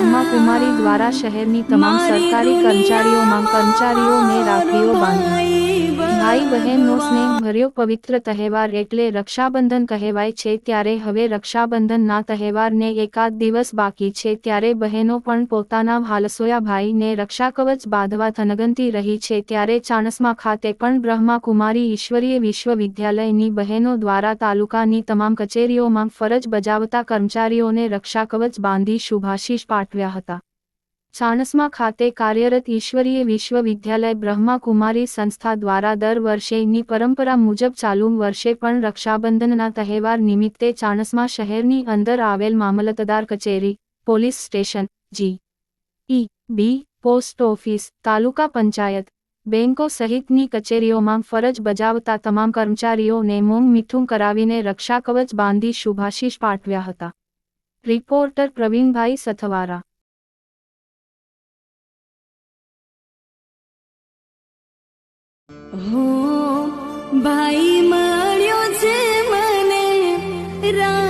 બ્રહ્માકુમારી દ્વારા શહેરની તમામ સરકારી કર્મચારીઓમાં કર્મચારીઓને રાખડીઓ બાંધી. ભાઈ બહેનનો સ્નેહ ભર્યો પવિત્ર તહેવાર એટલે રક્ષાબંધન કહેવાય છે ત્યારે હવે રક્ષાબંધનના તહેવારને એકાદ દિવસ બાકી છે ત્યારે બહેનો પણ પોતાના ભાલસોયા ભાઈને રક્ષાકવચ બાંધવા થનગનતી રહી છે ત્યારે ચાણસમા ખાતે પણ બ્રહ્માકુમારી ઈશ્વરીય વિશ્વવિદ્યાલયની બહેનો દ્વારા તાલુકાની તમામ કચેરીઓમાં ફરજ બજાવતા કર્મચારીઓને રક્ષાકવચ બાંધી શુભાશીષ પાઠવ્યા હતા. ચાણસ્મા ખાતે કાર્યરત ઈશ્વરીય વિશ્વવિદ્યાલય બ્રહ્માકુમારી સંસ્થા દ્વારા દર વર્ષેની પરંપરા મુજબ ચાલુ વર્ષે પણ રક્ષાબંધનના તહેવાર નિમિત્તે ચાણસ્મા શહેરની અંદર આવેલ મામલતદાર કચેરી, police station, G. E. B. Post office, taluka panchayat, બેંકો સહિતની કચેરીઓમાં ફરજ બજાવતા તમામ કર્મચારીઓને મોંગ મીઠું કરાવીને રક્ષાકવચ બાંધી શુભાશીષ પાઠવ્યા હતા. રિપોર્ટર પ્રવીણભાઈ સથવારા. હો ભાઈ મળ્યો છે મને રા